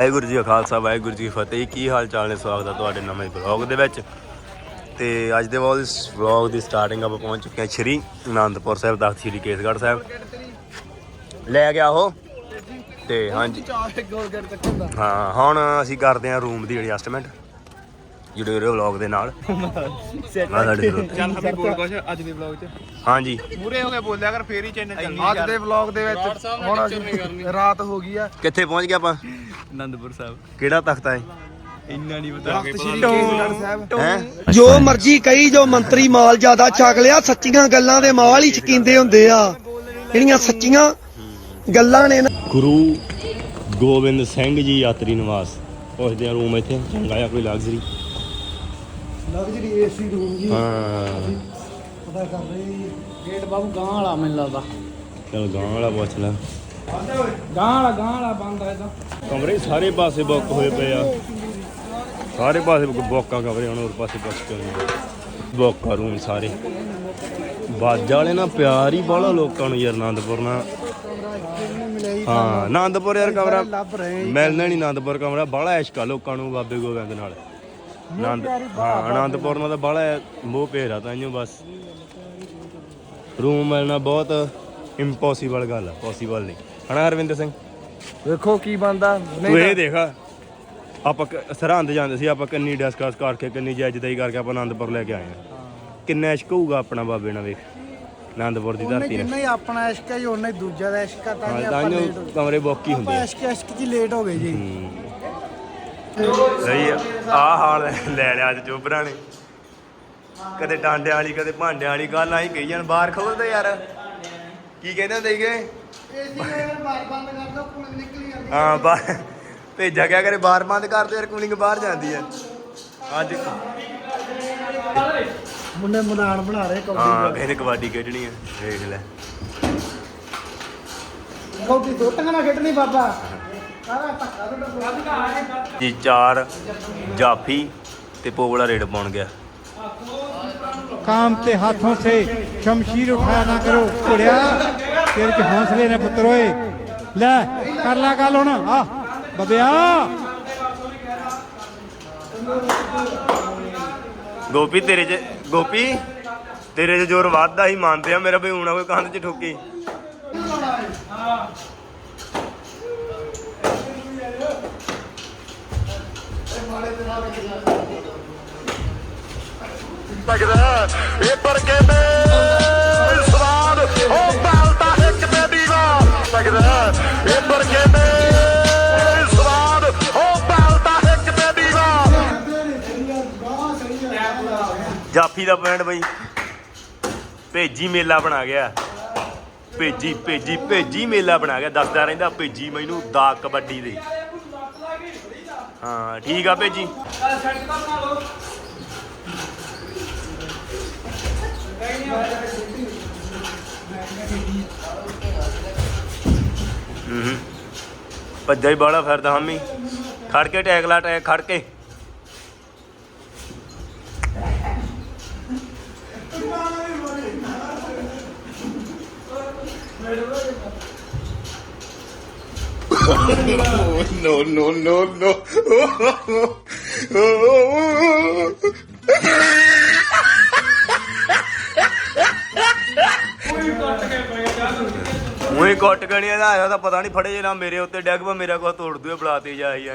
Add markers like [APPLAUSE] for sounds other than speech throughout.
ਵਾਹਿਗੁਰੂ ਜੀ ਕਾ ਖਾਲਸਾ ਵਾਹਿਗੁਰੂ ਜੀ ਕੀ ਫਤਿਹ। ਕੀ ਹਾਲ ਚਾਲ ਨੇ ਸਵਾਗਤ ਹੈ ਤੁਹਾਡੇ ਨਵੇਂ ਬਲੌਗ ਦੇ ਵਿੱਚ? ਤੇ ਅੱਜ ਦੇ ਵਲੌਗ ਦੀ ਸਟਾਰਟਿੰਗ ਆਪਾਂ ਪਹੁੰਚ ਚੁੱਕੇ ਹਾਂ ਸ਼੍ਰੀ ਅਨੰਦਪੁਰ ਸਾਹਿਬ ਤਖਤ ਸ਼੍ਰੀ ਕੇਸਗੜ੍ਹ ਸਾਹਿਬ। ਲੈ ਗਿਆ ਉਹ ਤੇ ਹਾਂਜੀ। ਹਾਂ ਹੁਣ ਅਸੀਂ ਕਰਦੇ ਹਾਂ ਰੂਮ ਦੀ ਐਡਜਸਟਮੈਂਟ ਜੁੜੇ ਰਹੋ ਵਲੌਗ ਦੇ ਨਾਲ। ਆ ਸਾਡੇ ਸਰੋਤੇ। ਚੱਲ ਹਮੀ ਬੋਲ ਕੁਛ ਅੱਜ ਦੇ ਵਲੌਗ 'ਚ। ਹਾਂਜੀ। ਪੂਰੇ ਹੋ ਕੇ ਬੋਲਿਆ ਕਰ ਫੇਰ ਹੀ ਚੈਨਲ ਚੱਲਣਾ ਅੱਜ ਦੇ ਵਲੌਗ ਦੇ ਵਿੱਚ ਹੁਣ ਅਸੀਂ ਰਾਤ ਹੋ ਗਈ ਆ। ਕਿੱਥੇ ਪਹੁੰਚ ਗਏ ਆਪਾਂ? ਆਨੰਦਪੁਰ ਸਾਹਿਬ। ਕਿਹੜਾ ਤਖਤ ਹੈ ਇੰਨਾ ਨਹੀਂ ਪਤਾ ਤਖਤ ਸ੍ਰੀ ਕੇਸਗੜ੍ਹ ਸਾਹਿਬ। ਹੈ? ਜੋ ਮਰਜ਼ੀ ਕਹੀ ਜੋ ਮੰਤਰੀ ਮਾਲ ਜ਼ਿਆਦਾ ਛਕ ਲਿਆ ਸੱਚੀਆਂ ਗੱਲਾਂ ਦੇ ਮਾਲ ਹੀ ਚਕੀਂਦੇ ਹੁੰਦੇ ਆ। ਜਿਹੜੀਆਂ ਸੱਚੀਆਂ ਗੱਲਾਂ ਨੇ ਨਾ ਗੁਰੂ ਗੋਬਿੰਦ ਸਿੰਘ ਜੀ ਯਾਤਰੀ ਨਿਵਾਸ। ਪੁੱਛਦੇ ਆ ਰੂਮ ਇੱਥੇ ਚੰਗਾ ਆ ਕੋਈ ਲਗਜ਼ਰੀ ਲਗਜ਼ਰੀ ਏਸੀ ਰੂਮ ਜੀ ਹਾਂ। ਪਤਾ ਕਰ ਰਹੇ ਗੇਟ ਬਾਬੂ ਗਾਂ ਵਾਲਾ ਮੈਨੂੰ ਲੱਗਦਾ। ਚਲ ਗਾਂ ਵਾਲਾ ਪੁੱਛ ਲੈ। ਗਾਂ ਵਾਲਾ ਗਾਂ ਵਾਲਾ ਬੰਦ ਹੈ ਤਾਂ ਕਮਰੇ ਸਾਰੇ ਪਾਸੇ ਬੁੱਕ ਹੋਏ ਪਏ ਆ। ਸਾਰੇ ਪਾਸੇ ਬੁੱਕਾਂ ਕਮਰੇ ਹੁਣ ਹੋਰ ਪਾਸੇ ਬੁੱਕ ਕਰਨੇ ਬੁੱਕ ਰੂਮ ਸਾਰੇ। ਬਾਜਾ ਵਾਲੇ ਨਾਲ ਪਿਆਰ ਹੀ ਬਾਹਲਾ ਲੋਕਾਂ ਨੂੰ ਯਾਰ ਆਨੰਦਪੁਰ ਨਾਲ ਹਾਂ ਆਨੰਦਪੁਰ ਯਾਰ ਕਮਰਾ। ਮਿਲਣਾ ਨਹੀਂ ਆਨੰਦਪੁਰ ਕਮਰਾ ਬਾਹਲਾ ਇਸ਼ਕਾ ਲੋਕਾਂ ਨੂੰ ਬਾਬੇ ਗੋਬਿੰਦ ਨਾਲ। ਆਨੰਦ ਹਾਂ ਆਨੰਦਪੁਰ ਨਾਲ ਤਾਂ ਬਾਹਲਾ ਮੋਹ ਭੇਰਾ ਤਾਂ ਇਉਂ ਬਸ। ਰੂਮ ਮਿਲਣਾ ਬਹੁਤ ਇੰਪੋਸੀਬਲ ਗੱਲ ਆ ਪੋਸੀਬਲ ਨਹੀਂ। ਹਨਾ ਹਰਵਿੰਦਰ ਸਿੰਘ? ਵੇਖੋ ਕੀ ਬੰਦਾ ਤੂੰ ਇਹ ਦੇਖ ਆਪਾਂ ਸਰਹੰਦ ਜਾਂਦੇ ਸੀ ਆਪਾਂ ਕਿੰਨੀ ਡਿਸਕਸ ਕਰਕੇ ਕਿੰਨੀ ਜਾਇਜ਼ਦਾਈ ਕਰਕੇ ਆਪਾਂ ਆਨੰਦਪੁਰ ਲੈ ਕੇ ਆਏ ਆ। ਕਿੰਨਾ ਇਸ਼ਕ ਹੋਊਗਾ ਆਪਣਾ ਬਾਬੇ ਨਾਲ ਵੇਖ। ਆਨੰਦਪੁਰ ਦੀ ਧਰਤੀ ਨਾਲ। ਹੀ ਆਪਣਾ ਇਸ਼ਕ ਹੈ ਜੀ ਉਹਨੇ ਦੂਜਾ ਦਾ ਇਸ਼ਕ ਤਾਂ ਜੀ ਹਾਂ ਤਾਂ ਆਪਾਂ ਕਮਰੇ ਬੁੱਕ ਹੀ ਹੁੰਦੇ ਆਪਾਂ ਇਸ਼ਕ ਇਸ਼ਕ ਜੀ ਲੇਟ ਹੋ ਗਏ ਜੀ। ਸਹੀ ਆ। ਆਹ ਹਾਲ ਲੈ ਲਿਆ ਅੱਜ ਚੋਬਰਾਂ ਨੇ। ਕਦੇ ਡਾਂਡਿਆਂ ਵਾਲੀ ਕਦੇ ਭਾਂਡਿਆਂ ਵਾਲੀ ਗੱਲ ਆਈ ਕਹੀ ਜਾਣ ਬਾਹਰ ਖੋਲਦੇ ਯਾਰ। ਕੀ ਕਹਿੰਦੇ ਹੁੰਦੇ ਸੀਗੇ? ਏਸੀ ਬਾਰ ਬੰਦ ਕਰ ਦੋ ਕੂਲਿੰਗ ਨਿਕਲੀ ਜਾਂਦੀ ਹਾਂ ਬਾਹਰ ਭੇਜਿਆ ਗਿਆ ਕਰੇ ਬਾਹਰ ਬੰਦ ਕਰ ਦੇ ਯਾਰ ਕੂਲਿੰਗ ਬਾਹਰ ਜਾਂਦੀ ਹੈ ਅੱਜ ਮੁੰਡੇ ਮੈਦਾਨ ਬਣਾ ਰਹੇ ਹਾਂ ਕਹਿੰਦੇ ਕਬੱਡੀ ਖੇਡਣੀ ਹੈ ਵੇਖ ਲੈ। ਕੌਡੀ ਦੋਟਾਂ ਨਾਲ ਖੇਡਣੀ ਬਾਬਾ। ਜੀ ਚਾਰ ਜਾਫੀ ਤੇ ਪੋਵਲਾ ਰੇਡ ਪਾਉਣ ਗਿਆ काम के हाथों से शमशीर उठाया ना करो कुड़िया तेरे के हौसले ने पुत्रोए ले कर ला गल हुन आ बबिया ਗੋਪੀ ਤੇਰੇ 'ਚ ਗੋਪੀ ਤੇਰੇ 'ਚ ਜ਼ੋਰ ਵੱਧਦਾ ਹੀ ਮੰਨਦੇ ਆ ਮੇਰਾ ਬਈ ਹੁਣ ਕੋਈ ਕੰਧ 'ਚ ਠੋਕੀ ਸਕਦਾ ਇਹ ਪਰ ਕਹਿੰਦੇ ਸਵਾਦ ਉਹ ਬਲਦਾ ਇੱਕ ਤੇ ਦੀਵਾ। ਸਕਦਾ ਇਹ ਪਰ ਕਹਿੰਦੇ ਸਵਾਦ ਉਹ ਬਲਦਾ ਇੱਕ ਤੇ ਦੀਵਾ। ਜਾਫੀ ਦਾ ਪੁਆਇੰਟ ਬਈ। ਭੇਜੀ ਮੇਲਾ ਬਣਾ ਗਿਆ। ਭੇਜੀ ਭੇਜੀ ਭੇਜੀ ਮੇਲਾ ਬਣਾ ਗਿਆ। ਦੱਸਦਾ ਰਹਿੰਦਾ ਭੇਜੀ ਮੈਨੂੰ ਦਾ ਕਬੱਡੀ ਦੇ। ਹਾਂ, ਠੀਕ ਆ ਭੇਜੀ। ਹੂੰ ਭੱਜਾ ਹੀ ਬਾਲਾ ਫਿਰਦਾ, ਹਮੀ। ਖੜ ਕੇ ਟੈਗ ਲਾ, ਟੈਗ ਖੜ ਕੇ। No no no no. ਉਹੀ ਕੁੱਟ ਗਣੀਆਂ ਦਾ ਆਇਆ ਤਾਂ ਪਤਾ ਨਹੀਂ ਫੜੇ ਜੇ ਨਾ ਮੇਰੇ ਉੱਤੇ ਡੈਗ ਪਾ ਮੇਰਾ ਕੋ ਤੋੜ ਦੂਏ ਬੁਲਾਤੇ ਜਾਈ ਆ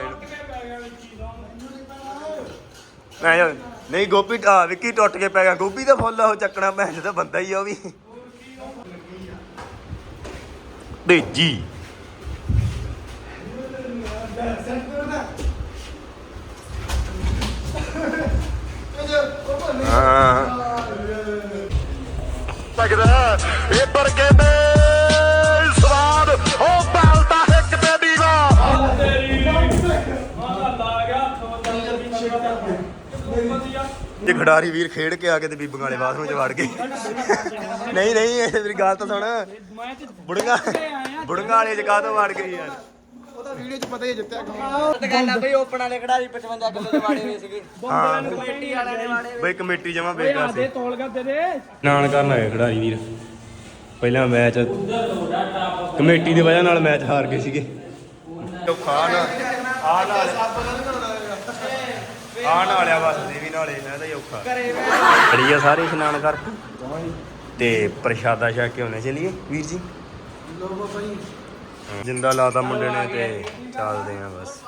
ਮੈਂ ਕਿਹਾ, ਨਹੀਂ ਗੋਪੀ ਆ ਵਿੱਕੀ ਟੁੱਟ ਕੇ ਪੈ ਗਿਆ। ਗੋਪੀ ਦਾ ਫੁੱਲ ਆ ਉਹ ਚੱਕਣਾ ਭੈਣ ਦਾ ਬੰਦਾ ਹੀ ਆ ਉਹ ਵੀ। ਭੇਜੀ। ਹਾਂ ਸਕਦਾ ਕਹਿੰਦੇ ਸਵਾਦ ਉਹ ਬਲਦਾ ਇੱਕ ਤੇ ਦੀਵਾ ਜੇ ਖਿਡਾਰੀ ਵੀਰ ਖੇਡ ਕੇ ਆ ਕੇ ਤੇ ਬੀਬੀਆਂ ਵਾਲੇ ਬਾਥਰੂਮ 'ਚ ਵੜ ਗਏ। ਨਹੀਂ ਨਹੀਂ, ਇਹ ਮੇਰੀ ਗੱਲ ਤਾਂ ਸੁਣ। ਬੁੜੀਆਂ ਬੁੜੀਆਂ ਵਾਲੇ 'ਚ ਕਾਹਤੋਂ ਵੜ ਗਈ ਯਾਰ। ਉਹਦਾ ਵੀਡੀਓ 'ਚ ਪਤਾ ਹੀ ਜਿੱਤਿਆ ਗੱਲ ਬਈ ਓਪਨ ਵਾਲੇ ਖਿਡਾਰੀ 55 ਕਿਲੋ ਦੇ ਵਾੜੇ ਹੋਏ ਸੀਗੇ। ਹਾਂ ਕਮੇਟੀ ਵਾਲਿਆਂ ਨੇ ਵਾੜੇ ਬਈ ਕਮੇਟੀ ਜਮਾ ਬੇਕਾਰ ਸੀ। ਤੋਲ ਗਾ ਤੇਰੇ ਨਾਨ ਕਰਨ ਆਏ ਖਿਡਾਰੀ ਵੀਰ। ਪਹਿਲਾਂ ਮੈਚ ਕਮੇਟੀ ਦੀ ਵਜ੍ਹਾ ਨਾਲ ਮੈਚ ਹਾਰ ਗਏ ਸੀਗੇ। ਖਾਨ ਆ ਨਾਲ। ਆ ਨਾਲਿਆ ਬਸ ਦੇ ਵੀ ਨਾਲੇ ਮੈਂ ਤਾਂ ਹੀ ਔਖਾ। ਖੜੀ ਆ ਸਾਰੇ ਇਸ਼ਨਾਨ ਕਰ। ਤੇ ਪ੍ਰਸ਼ਾਦਾ ਛਕ ਕੇ ਹੁਣੇ ਚਲੀਏ ਵੀਰ ਜੀ। ਜਿੰਦਾ ਲਾਤਾ ਮੁੰਡੇ ਨੇ ਤੇ ਚੱਲਦੇ ਆ ਬਸ।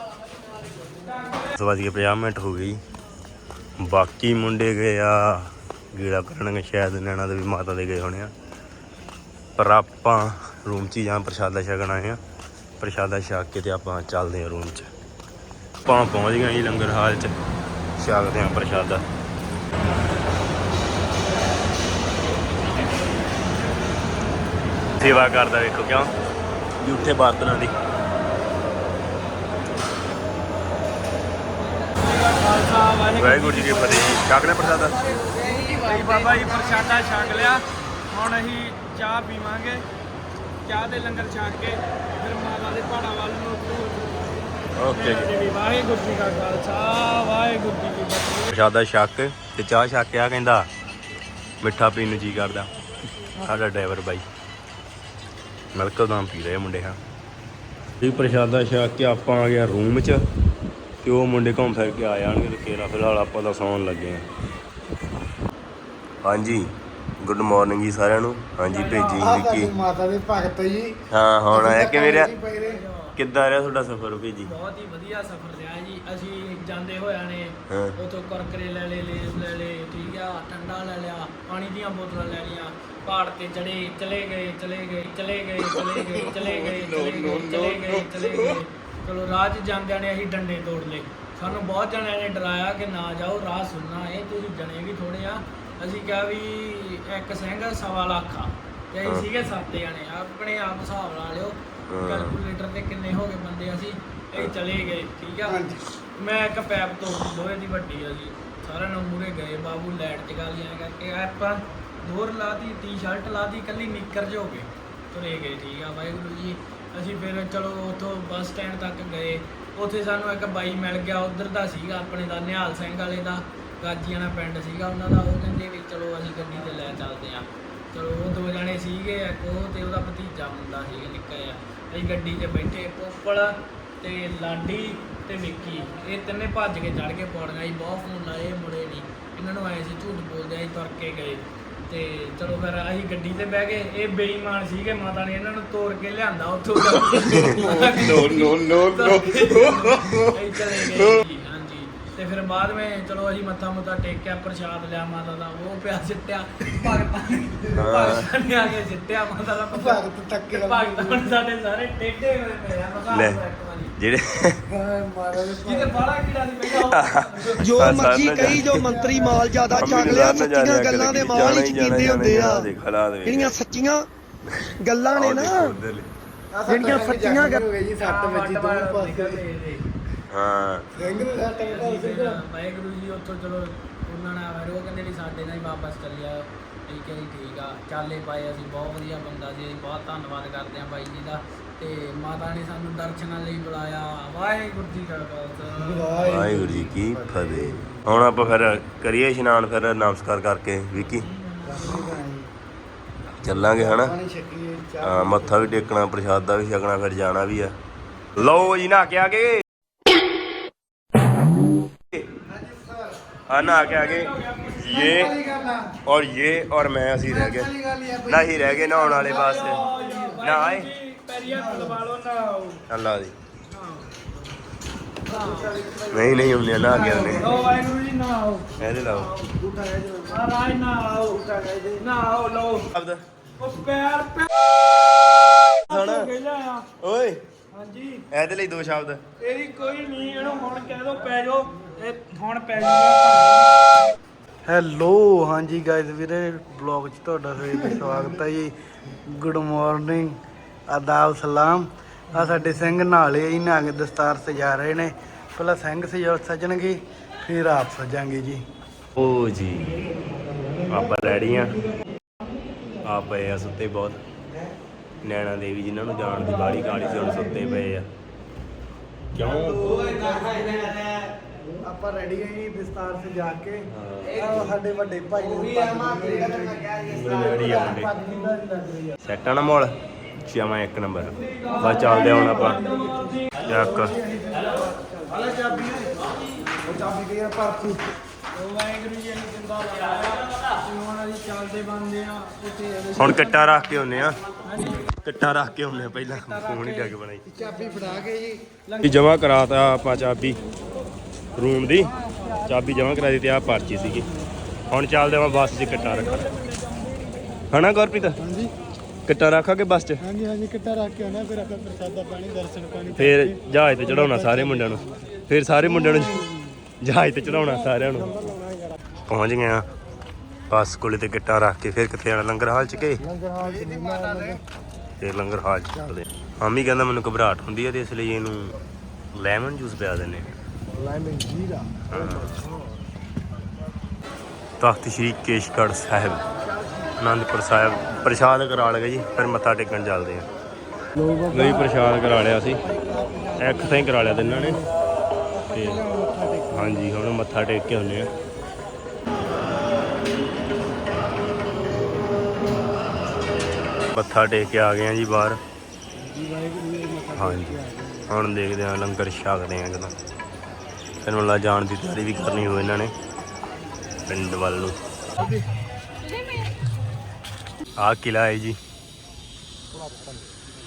ਸਵਾਜ ਕੇ 50 ਮਿੰਟ ਹੋ ਗਈ ਬਾਕੀ ਮੁੰਡੇ ਗਏ ਆ, ਗੀੜਾ ਕਰਨਗੇ ਸ਼ਾਇਦ ਨੈਣਾ ਦੇ ਵੀ ਮਾਤਾ ਦੇ ਗਏ ਹੋਣੇ ਆ। ਪਰ ਆਪਾਂ ਰੂਮ 'ਚ ਹੀ ਜਾਂ ਪ੍ਰਸ਼ਾਦਾ ਛਕਣ ਆਏ ਆ। ਪ੍ਰਸ਼ਾਦਾ ਛਕ ਕੇ ਤੇ ਆਪਾਂ ਚੱਲਦੇ ਆ ਰੂਮ 'ਚ। ਆਪਾਂ ਪਹੁੰਚ ਗਏ ਜੀ ਲੰਗਰ ਹਾਲ 'ਚ। ਛਕਦੇ ਆ ਪ੍ਰਸ਼ਾਦਾ। ਸੇਵਾ ਕਰਦਾ ਵੇਖੋ ਕਿਉਂ। ਝੂਠੇ ਬਰਤਨਾਂ ਦੀ। ਵਾਹਿਗੁਰੂ ਜੀ ਕੀ ਫਤਿਹ ਛਕਨੇ ਪ੍ਰਸ਼ਾਦਾ? ਭਾਈ ਬਾਬਾ ਜੀ ਪ੍ਰਸ਼ਾਦਾ ਛਕ ਲਿਆ। ਹੁਣ ਅਸੀਂ ਚਾਹ ਪੀਵਾਂਗੇ। ਚਾਹ ਦੇ ਲੰਗਰ ਛਕ ਕੇ ਫਿਰ ਮਾਤਾ ਦੇ ਪਹਾੜਾਂ ਵੱਲ ਨੂੰ ਓਕੇ ਜੀ। ਵਾਹਿਗੁਰੂ ਜੀ ਕਾ ਖਾਲਸਾ ਵਾਹਿਗੁਰੂ ਜੀ ਕੀ ਫਤਿਹ। ਪ੍ਰਸ਼ਾਦਾ ਛਕ ਤੇ ਚਾਹ ਛਕ ਕੇ ਆ ਕਹਿੰਦਾ ਮਿੱਠਾ ਪੀਣ ਨੂੰ ਜੀ ਕਰਦਾ। ਸਾਡਾ ਡਰਾਈਵਰ ਬਾਈ। ਮਿਲਕ ਦਾਮ ਪੀ ਰਹੇ ਮੁੰਡੇ ਹਾਂ। ਜੀ ਪ੍ਰਸ਼ਾਦਾ ਛਕ ਕੇ ਆਪਾਂ ਆ ਗਿਆ ਰੂਮ 'ਚ ਤੇ ਉਹ ਮੁੰਡੇ ਘੁੰਮ ਫਿਰ ਕੇ ਆ ਜਾਣਗੇ ਤੇ ਕੇਰਾ ਫਿਲਹਾਲ ਆਪਾਂ ਤਾਂ ਸੌਣ ਲੱਗੇ ਆ। ਹਾਂਜੀ ਗੁੱਡ ਮਾਰਨਿੰਗ ਜੀ ਸਾਰਿਆਂ ਨੂੰ। ਹਾਂਜੀ ਭੇਜੀ ਵਿੱਕੀ। ਮਾਤਾ ਦੇ ਭਗਤ ਜੀ। ਹਾਂ ਹੁਣ ਆਇਆ ਕਿਵੇਂ ਰਿਹਾ? ਕਿੱਦਾਂ ਰਿਹਾ ਤੁਹਾਡਾ ਸਫ਼ਰ ਭੇਜੀ? ਬਹੁਤ ਹੀ ਵਧੀਆ ਸਫ਼ਰ ਰਿਹਾ ਜੀ। ਅਸੀਂ ਜਾਂਦੇ ਹੋਇਆਂ ਨੇ। ਉਥੋਂ ਕੁਰਕਰੇ ਲੈ ਲਏ ਲੇਸ ਲੈ ਲਏ ਠੀਕ ਆ ਠੰਡਾ ਲੈ ਲਿਆ ਪਾਣੀ ਦੀਆਂ ਬੋਤਲਾਂ ਲੈ ਲਈਆਂ। ਪਹਾੜ ਤੇ ਚੜੇ ਚਲੇ ਗਏ ਚਲੇ ਗਏ ਚਲੇ ਗਏ ਚਲੇ ਗਏ ਚਲੇ ਗਏ ਚਲੇ ਗਏ [LAUGHS] ਚਲੇ ਗਏ ਚਲੇ ਗਏ। ਚਲੋ ਰਾਹ 'ਚ ਜਾਂਦਿਆਂ ਨੇ ਅਸੀਂ ਡੰਡੇ ਤੋੜ ਲਏ। ਸਾਨੂੰ ਬਹੁਤ ਜਣਿਆਂ ਨੇ ਡਰਾਇਆ ਕਿ ਨਾ ਜਾਓ ਰਾਹ ਸੁਣਨਾ ਇਹ ਤੁਸੀਂ ਜਣੇ ਵੀ ਥੋੜੇ ਆ। ਅਸੀਂ ਕਿਹਾ ਵੀ ਇੱਕ ਸਿੰਘ ਸਵਾ ਲੱਖ ਆ। ਤੇ ਅਸੀਂ ਸੀਗੇ ਸੱਤ ਜਣੇ ਆਪਣੇ ਆਪ ਹਿਸਾਬ ਲਾ ਲਿਓ। ਹਾਂ। ਕੈਲਕੂਲੇਟਰ ਤੇ ਕਿੰਨੇ ਹੋ ਗਏ ਬੰਦੇ ਅਸੀਂ ਇਹ ਚਲੇ ਗਏ ਠੀਕ ਆ? ਮੈਂ ਇੱਕ ਪੈਪ ਤੋਂ ਲੋਹੇ ਦੀ ਵੱਡੀ ਆ ਜੀ। ਸਾਰਿਆਂ ਨੂੰ ਮੂਰੇ ਗਏ ਬਾਬੂ ਲਾਈਟ ਜਗਾ ਐਂ ਕਰਕੇ ਆਪਾਂ। ਦੋਰ ਲਾਤੀ, ਟੀ-ਸ਼ਰਟ ਲਾਤੀ ਕੱਲੀ ਨਿੱਕਰ ਜੋ ਕੇ ਤੁਰੇ ਗਏ, ਠੀਕ ਆ, ਵਾਹਿਗੁਰੂ ਜੀ। ਅਸੀਂ ਫਿਰ ਚਲੋ ਉੱਥੋਂ ਬੱਸ ਸਟੈਂਡ ਤੱਕ ਗਏ। ਉੱਥੇ ਸਾਨੂੰ ਇੱਕ ਬਾਈ ਮਿਲ ਗਿਆ, ਉਧਰ ਦਾ ਸੀਗਾ ਆਪਣੇ ਦਾ, ਨਿਹਾਲ ਸਿੰਘ ਵਾਲੇ ਦਾ, ਗਾਜੀਆਣਾ ਪਿੰਡ ਸੀਗਾ ਉਹਨਾਂ ਦਾ। ਉਹ ਕਹਿੰਦੇ ਵੀ ਚਲੋ ਅਸੀਂ ਗੱਡੀ ਤੇ ਲੈ ਚੱਲਦੇ ਆ। ਚਲੋ ਉਹ ਦੋ ਜਣੇ ਸੀਗੇ, ਇੱਕ ਉਹ ਤੇ ਉਹਦਾ ਭਤੀਜਾ ਮੁੰਡਾ ਸੀਗਾ ਨਿੱਕਾ ਜਿਹਾ। ਅਸੀਂ ਗੱਡੀ 'ਚ ਬੈਠੇ, ਪੋਪਲ ਤੇ ਲਾਡੀ ਤੇ ਵਿੱਕੀ। ਇਹ ਤਿੰਨੇ ਭੱਜ ਕੇ ਚੜ ਕੇ ਪੌੜੀਆਂ ਜੀ ਬਹੁਤ ਫੋਨ ਲਾਏ ਇਹ ਮੁੜੇ ਨਹੀਂ। ਇਹਨਾਂ ਨੂੰ ਆਏ ਸੀ ਝੂਠ ਬੋਲਦੇ ਅਸੀਂ ਤੁਰ ਕੇ ਗਏ। ਤੇ ਚਲੋ ਫਿਰ ਅਸੀਂ ਗੱਡੀ ਤੇ ਬਹਿ ਗਏ ਇਹ ਬੇਈਮਾਨ ਸੀਗੇ ਮਾਤਾ ਨੇ ਇਹਨਾਂ ਨੂੰ ਤੋੜ ਕੇ ਲਿਆਂਦਾ ਉੱਥੋਂ ਨੋ ਨੋ ਨੋ ਨੋ ਅਸੀਂ ਚਲੇ ਗਏ ਜੀ, ਹਾਂਜੀ। ਤੇ ਫਿਰ ਬਾਅਦ ਵਿੱਚ ਚਲੋ ਅਸੀਂ ਮੱਥਾ ਮੁੱਥਾ ਟੇਕਿਆ ਪ੍ਰਸ਼ਾਦ ਲਿਆ ਮਾਤਾ ਦਾ ਉਹ ਪਿਆ ਸਿੱਟਿਆ ਭਗਤਾਂ ਭਗਤਾਂ ਨੇ ਆ ਕੇ ਸਿੱਟਿਆ ਮਾਤਾ ਦਾ ਭਗਤ ਤੱਕੇ ਭਗਤਾਂ ਹੁਣ ਸਾਡੇ ਸਾਰੇ ਟੇਢੇ ਹੋਏ ਪਏ ਆ ਮਸਾਂ ਲੈ। ਇੱਕ ਵਾਰੀ ਜਿਹੜੇ ਜਿਹਦੇ ਬਾਲਾ ਕੀੜਾ ਦੀ ਪਹਿਲਾਂ ਜੋ ਹਾਂ, ਮਰਜ਼ੀ ਕਹੀ ਜੋ ਮੰਤਰੀ ਮਾਲ ਜ਼ਿਆਦਾ ਚੱਕ ਲਿਆ ਸੱਚੀਆਂ ਗੱਲਾਂ ਦੇ ਮਾਲ ਹੀ ਚਕੀਂਦੇ ਹੁੰਦੇ ਆ। ਜਿਹੜੀਆਂ ਸੱਚੀਆਂ ਗੱਲਾਂ ਨੇ ਨਾ ਜਿਹੜੀਆਂ ਸੱਚੀਆਂ ਗੱਲਾਂ ਜੀ ਸੱਟ ਵੱਜੀ ਦੋਵੇਂ ਪਾਸੇ। ਹਾਂ। ਵਾਹਿਗੁਰੂ ਜੀ ਉੱਥੋਂ ਚਲੋ ਉਹਨਾਂ ਨਾਲ ਉਹ ਕਹਿੰਦੇ ਵੀ ਸਾਡੇ ਨਾਲ ਹੀ ਵਾਪਸ ਚੱਲਿਆ। ਠੀਕ ਹੈ ਜੀ ਠੀਕ ਆ ਚਾਲੇ ਪਾਏ ਅਸੀਂ ਬਹੁਤ ਵਧੀਆ ਬੰਦਾ ਜੀ ਬਹੁਤ ਧੰਨਵਾਦ ਕਰਦੇ ਹਾਂ ਬਾਈ ਜੀ ਦਾ। ਤੇ ਮਾਤਾ ਨੇ ਸਾਨੂੰ ਦਰਸ਼ਨਾਂ ਲਈ ਬੁਲਾਇਆ। ਵਾਹਿਗੁਰੂ ਜੀ ਕਾ ਖਾਲਸਾ। ਵਾਹਿਗੁਰੂ ਜੀ ਕੀ ਫਤਿਹ। ਹੁਣ ਆਪਾਂ ਫਿਰ ਕਰੀਏ ਇਸ਼ਨਾਨ ਫਿਰ ਨਮਸਕਾਰ ਕਰਕੇ ਵਿੱਕੀ। ਚੱਲਾਂਗੇ ਹਨਾ? ਹਾਂ, ਮੱਥਾ ਵੀ ਟੇਕਣਾ ਪ੍ਰਸ਼ਾਦ ਦਾ ਵੀ ਛਕਣਾ ਫਿਰ ਜਾਣਾ ਵੀ ਆ। ਲਓ ਜੀ ਨਾ ਕੇ ਆ ਗਏ। ਨਾ ਕੇ ਆ ਇਹ ਔਰ ਇਹ ਔਰ ਮੈਂ ਅਸੀਂ ਰਹਿ ਗਏ। ਨਹੀਂ ਰਹਿ ਗਏ ਨਹਾਉਣ ਵਾਲੇ ਬਸ ਨਹਾਏ ਅੱਲਾ ਦੀ ਨਹੀਂ ਨਹੀਂ ਉਹਨੇ ਨਾ ਗਿਆ ਨੇ ਲਓ ਵਾਹਿਗੁਰੂ ਜੀ ਨਾ ਆਓ। ਇਹਦੇ ਲਾਓ। ਮਹਾਰਾਜ ਨਾ ਆਓ। ਨਾ ਆਓ ਲਓ। ਸ਼ਬਦ ਉਹ ਪੈਰ ਪੈਰ ਸੁਣ ਆ। ਓਏ। ਹਾਂਜੀ। ਇਹਦੇ ਲਈ ਦੋ ਸ਼ਬਦ। ਇਹਦੀ ਕੋਈ ਨਹੀਂ ਇਹਨੂੰ ਹੁਣ ਕਹਿ ਦੋ ਪੈ ਜਾਓ। ਇਹ ਹੁਣ ਪੈ ਜਾਊਗਾ ਹੈਲੋ ਹਾਂਜੀ ਗਾਇਜ਼ ਵੀਰੇ ਬਲੌਗ 'ਚ ਤੁਹਾਡਾ ਸਵਾਗਤ ਹੈ ਜੀ। ਗੁੱਡ ਮਾਰਨਿੰਗ ਆਦਾਬ ਸਲਾਮ। ਆ ਸਾਡੇ ਸਿੰਘ ਨਾਲੇ ਹੀ ਨਹਾ ਕੇ ਦਸਤਾਰ ਸਜਾ ਰਹੇ ਨੇ। ਪਹਿਲਾਂ ਸਿੰਘ ਸਜਾ ਸਜਣਗੇ ਫਿਰ ਆਪ ਸਜਾਂਗੇ ਜੀ। ਓ ਜੀ ਆਪਾਂ ਰੈਡੀ ਆ। ਆ ਪਏ ਆ ਸੁੱਤੇ ਬਹੁਤ। ਨੈਣਾ ਦੇਵੀ ਜਿਨ੍ਹਾਂ ਨੂੰ ਜਾਣ ਦੀ ਬਾੜੀ ਕਾਲੀ ਸੀ ਹੁਣ ਸੁੱਤੇ ਪਏ ਆ। ਕਿਉਂ? ਆਪਾਂ ਰੈਡੀ ਹਾਂ ਜੀ ਦਸਤਾਰ ਸਜਾ ਕੇ। ਆਹ ਸਾਡੇ ਵੱਡੇ ਭਾਈ ਨੇ ਰੈਡੀ ਆ ਮੁੰਡੇ। ਸੈੱਟ ਆ ਨਾ ਮੋਲ? ਜਮਾ ਇੱਕ ਨੰਬਰ ਬਸ ਚੱਲਦੇ ਹੁਣ ਆਪਾਂ। ਚੱਕ ਉਹ ਵਾਹਿਗੁਰੂ ਜੀ ਨੂੰ ਜਿੰਦਾ ਆ ਉੱਥੇ ਹੁਣ ਕਿੱਟਾਂ ਰੱਖ ਕੇ ਹੁੰਨੇ ਆ ਕਿੱਟਾਂ ਰੱਖ ਕੇ ਹੁੰਨੇ ਆ ਪਹਿਲਾਂ। ਫੋਨ ਹੀ ਡੱਗ ਬਣਾਈ ਚਾਬੀ ਫੜਾ ਕੇ ਜੀ ਜਮਾ ਕਰਾਤਾ ਆਪਾਂ ਚਾਬੀ। ਰੂਮ ਦੀ। ਚਾਬੀ ਜਮਾ ਕਰਾ ਦਿੱਤੀ ਆ ਪਰਚੀ ਸੀਗੀ। ਹੁਣ ਚੱਲਦੇ ਆ ਬੱਸ 'ਚ ਕੱਟਾ ਰੱਖਣ। ਹਨਾ ਗੁਰਪ੍ਰੀਤ? ਹਾਂਜੀ। ਕਿੱਟਾਂ ਰੱਖਾਂਗੇ ਬੱਸ 'ਚ? ਹਾਂਜੀ ਹਾਂਜੀ ਕਿੱਟਾ ਰੱਖ ਕੇ ਆਉਣਾ ਫਿਰ ਆਪਾਂ ਪ੍ਰਸਾਦਾ ਪਾਣੀ ਦਰਸ਼ਨ ਪਾਣੀ ਫਿਰ ਜਹਾਜ਼ ਤੇ ਚੜਾਉਣਾ ਸਾਰੇ ਮੁੰਡਿਆਂ ਨੂੰ। ਫਿਰ ਸਾਰੇ ਮੁੰਡਿਆਂ ਨੂੰ ਜਹਾਜ਼ ਤੇ ਚੜਾਉਣਾ ਸਾਰਿਆਂ ਨੂੰ। ਪਹੁੰਚ ਗਏ ਆ। ਬੱਸ ਕੋਲੇ ਤੇ ਕਿੱਟਾਂ ਰੱਖ ਕੇ ਫਿਰ ਕਿੱਥੇ ਜਾਣਾ ਲੰਗਰ ਹਾਲ 'ਚ ਕੇ? ਤੇ ਲੰਗਰ ਹਾਲ 'ਚ ਚੱਲਦੇ ਆ। ਮਾਮੀ ਕਹਿੰਦਾ ਮੈਨੂੰ ਘਬਰਾਹਟ ਹੁੰਦੀ ਹੈ ਤੇ ਇਸ ਲਈ ਇਹਨੂੰ ਲੈਮਨ ਜੂਸ ਪਿਆ ਦਿੰਨੇ ਲੈਮਨ ਜੀਰਾ। ਤਖਤ ਸ੍ਰੀ ਕੇਸ਼ਗੜ੍ਹ ਸਾਹਿਬ। ਆਨੰਦਪੁਰ ਸਾਹਿਬ। ਪ੍ਰਸ਼ਾਦ ਕਰਾ ਲਗੇ ਜੀ ਫਿਰ ਮੱਥਾ ਟੇਕਣ ਚੱਲਦੇ ਆ। ਨਹੀਂ ਪ੍ਰਸ਼ਾਦ ਕਰਾ ਲਿਆ ਸੀ। ਇੱਕ ਥਾਂ ਹੀ ਕਰਾ ਲਿਆ ਤਿੰਨਾਂ ਨੇ। ਤੇ ਹਾਂਜੀ ਹੁਣ ਮੱਥਾ ਟੇਕ ਕੇ ਆਉਂਦੇ ਆ। ਮੱਥਾ ਟੇਕ ਕੇ ਆ ਗਏ ਆ ਜੀ ਬਾਹਰ। ਹਾਂਜੀ ਹੁਣ ਦੇਖਦੇ ਆ ਲੰਗਰ ਛਕਦੇ ਆ ਜਦੋਂ। ਫਿਰ ਮੁੱਲਾ ਜਾਣ ਦੀ ਤਿਆਰੀ ਵੀ ਕਰਨੀ ਹੋਵੇ ਇਹਨਾਂ ਨੇ ਪਿੰਡ ਵੱਲ ਨੂੰ। ਆ ਕਿਲਾ ਹੈ ਜੀ।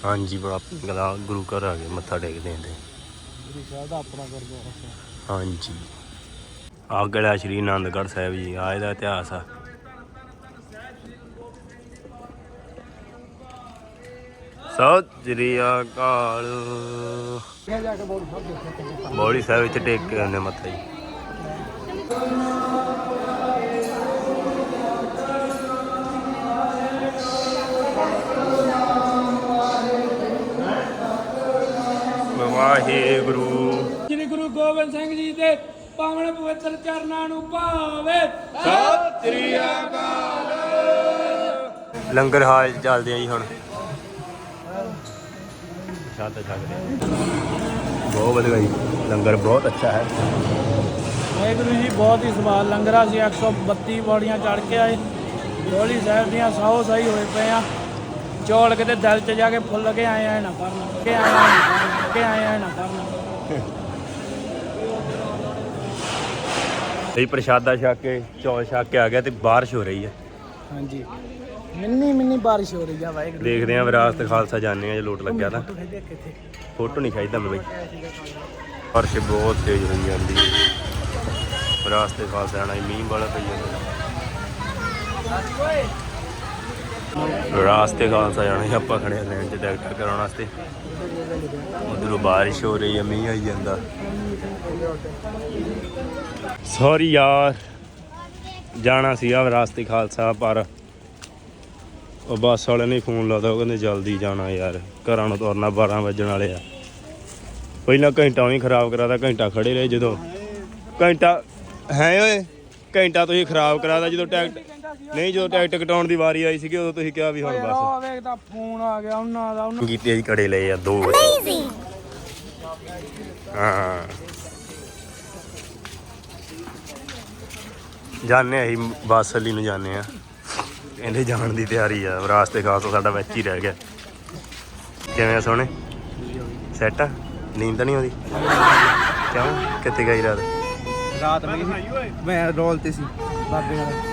ਹਾਂਜੀ ਬੜਾ ਗਲਾ ਗੁਰੂ ਘਰ ਆ ਗਏ ਮੱਥਾ ਟੇਕਦੇ ਆਂ ਤੇ ਹਾਂਜੀ। ਆ ਗੜਾ ਸ਼੍ਰੀ ਆਨੰਦਗੜ੍ਹ ਸਾਹਿਬ ਜੀ ਆ ਇਹਦਾ ਇਤਿਹਾਸ ਆ। ਸਤਿ ਸ੍ਰੀ ਅਕਾਲ। ਬੋੜੀ ਸਾਹਿਬ ਵਿੱਚ ਟੇਕ ਕੇ ਆਉਂਦੇ ਮੱਥਾ ਜੀ। ਵਾਹਿਗੁਰੂ। ਸ੍ਰੀ ਗੁਰੂ ਗੋਬਿੰਦ ਸਿੰਘ ਜੀ ਦੇ ਪਾਵਨ ਪਵਿੱਤਰ ਚਰਨਾਂ ਨੂੰ ਭਾਵੇ। ਲੰਗਰ ਹਾਲ ਚੱਲਦੇ ਆ ਜੀ ਹੁਣ। ਸ਼ਾਂਤ ਛਕਦੇ ਬਹੁਤ ਵਧੀਆ ਜੀ। ਲੰਗਰ ਬਹੁਤ ਅੱਛਾ ਹੈ। ਵਾਹਿਗੁਰੂ ਜੀ ਬਹੁਤ ਹੀ ਸਵਾਦ ਲੰਗਰਾ ਸੀ 132 ਬੋੜੀਆਂ ਚੜ ਕੇ ਆਏ। ਗੋਲੀ ਸਾਹਿਬ ਦੀਆਂ ਸਾਹੋ ਸਹੀ ਹੋਏ ਪਏ ਆ। ਚੌਲ ਕਿਤੇ ਦਿਲ 'ਚ ਜਾ ਕੇ ਫੁੱਲ ਕੇ ਆਏ ਆ ਨਾ ਕਰਨਾ ਕੇ ਆਏ ਕੇ ਆਏ ਆ ਨਾ ਕਰਨਾ ਪ੍ਰਸ਼ਾਦਾ ਛਕ ਕੇ ਚੌਲ ਛਕ ਕੇ ਆ ਗਿਆ ਤੇ ਬਾਰਿਸ਼ ਹੋ ਰਹੀ ਹੈ ਹਾਂਜੀ। ਮਿੰਨੀ ਮਿੰਨੀ ਬਾਰਿਸ਼ ਹੋ ਰਹੀ ਆ ਵਾਹਿਗੁਰੂ। ਦੇਖਦੇ ਆ ਵਿਰਾਸਤ ਖਾਲਸਾ ਜਾਣੇ ਆ ਜੇ ਲੋਟ ਲੱਗਿਆ ਤਾਂ। ਫੋਟੋ ਨਹੀਂ ਖਾਈਦਾ ਮੈਂ ਬਈ। ਬਾਰਿਸ਼ ਬਹੁਤ ਤੇਜ਼ ਹੋਈ ਜਾਂਦੀ ਹੈ ਵਿਰਾਸਤ ਖਾਲਸਾ ਜਾਣਾ ਮੀਂਹ ਵਾਲਾ ਪਈ ਜਾਂਦਾ। ਰਾਸਤੇ ਖਾਲਸਾ ਜਾਣਾ ਆਪਾਂ ਖੜੇ ਲੈਣ ਚ ਡਾਕਟਰ ਕਰਾਉਣ ਵਾਸਤੇ। ਉਧਰੋਂ ਬਾਰਿਸ਼ ਹੋ ਰਹੀ ਹੈ ਮੀਂਹ ਆਈ ਜਾਂਦਾ। ਸੌਰੀ ਯਾਰ, ਜਾਣਾ ਸੀਗਾ ਵਿਰਾਸਤੇ ਖਾਲਸਾ ਪਰ। ਉਹ ਬੱਸ ਵਾਲੇ ਨੇ ਫੋਨ ਲਾਤਾ, ਉਹ ਕਹਿੰਦੇ ਜਲਦੀ ਜਾਣਾ ਯਾਰ, ਘਰਾਂ ਨੂੰ ਤੁਰਨਾ 12 ਵਜਣ ਵਾਲੇ ਆ। ਪਹਿਲਾਂ ਘੰਟਾ ਵੀ ਖਰਾਬ ਕਰਾਦਾ ਘੰਟਾ ਖੜੇ ਰਹੇ ਜਦੋਂ। ਘੰਟਾ, ਹੈ ਓਏ, ਘੰਟਾ ਤੁਸੀਂ ਖਰਾਬ ਕਰਾਦਾ ਜਦੋਂ ਟਿਕਟ ਨਹੀਂ ਜਦੋਂ ਟਿਕਟ ਕਟਾਉਣ ਦੀ ਵਾਰੀ ਆਈ ਸੀਗੀ ਉਦੋਂ ਤੁਸੀਂ ਕਿਹਾ ਵੀ ਹੁਣ ਬਸ। ਉਹ ਵੇਖਦਾ ਫੋਨ ਆ ਗਿਆ ਉਹਨਾਂ ਦਾ ਉਹਨਾਂ ਕੀਤੇ ਜੀ ਕੜੇ ਲਏ ਆ ਦੋ ਵਜੇ। ਹਾਂ। ਜਾਣੇ ਅਸੀਂ ਬੱਸ ਨੂੰ ਜਾਣੇ ਆ। ਕਹਿੰਦੇ ਜਾਣ ਦੀ ਤਿਆਰੀ ਆ ਰਾਸਤੇ ਖਾਸ ਸਾਡਾ ਵਿੱਚ ਹੀ ਰਹਿ ਗਿਆ। ਕਿਵੇਂ ਆ ਸੋਹਣੇ? ਸੈੱਟ ਆ? ਨੀਂਦ ਤਾਂ ਨਹੀਂ ਆਉਂਦੀ? ਕਿਉਂ? ਕਿੱਥੇ ਗਈ ਰਾਤ? ਰਾਤ ਮੈਂ ਰੋਲ ਤੇ ਸੀ। ਬਾਬੇ ਨਾਲ।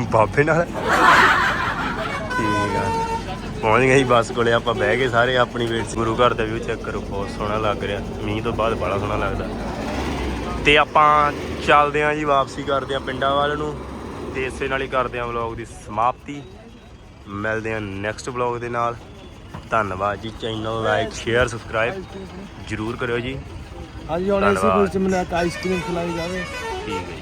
ਬਾਬੇ ਨਾਲ। ਠੀਕ ਆ। ਪਹੁੰਚ ਗਏ ਬੱਸ ਕੋਲੇ ਆਪਾਂ ਬਹਿ ਗਏ ਸਾਰੇ ਆਪਣੀ ਵੇਟ ਗੁਰੂ ਘਰ ਦਾ ਵਿਊ ਚੈੱਕ ਕਰੋ ਬਹੁਤ ਸੋਹਣਾ ਲੱਗ ਰਿਹਾ। ਮੀਂਹ ਤੋਂ ਬਾਅਦ ਬੜਾ ਸੋਹਣਾ ਲੱਗਦਾ। ਤੇ ਆਪਾਂ ਚੱਲਦੇ ਆਂ ਜੀ ਵਾਪਸੀ ਕਰਦੇ ਆਂ ਪਿੰਡਾਂ ਵੱਲ ਨੂੰ। ਤੇ ਇਸੇ ਨਾਲ ਹੀ ਕਰਦੇ ਆਂ ਵਲੌਗ ਦੀ ਸਮਾਪਤੀ। ਮਿਲਦੇ ਆਂ ਨੈਕਸਟ ਵਲੌਗ ਦੇ ਨਾਲ। ਧੰਨਵਾਦ ਜੀ ਚੈਨਲ ਲਾਈਕ ਸ਼ੇਅਰ ਸਬਸਕ੍ਰਾਈਬ ਜਰੂਰ ਕਰਿਓ ਜੀ। ਅੱਜ ਹੁਣ ਧੰਨਵਾਦ। ਮੈਨੂੰ ਆਈਸਕ੍ਰੀਮ ਖਿਲਾਈ ਜਾਵੇ। ਠੀਕ ਹੈ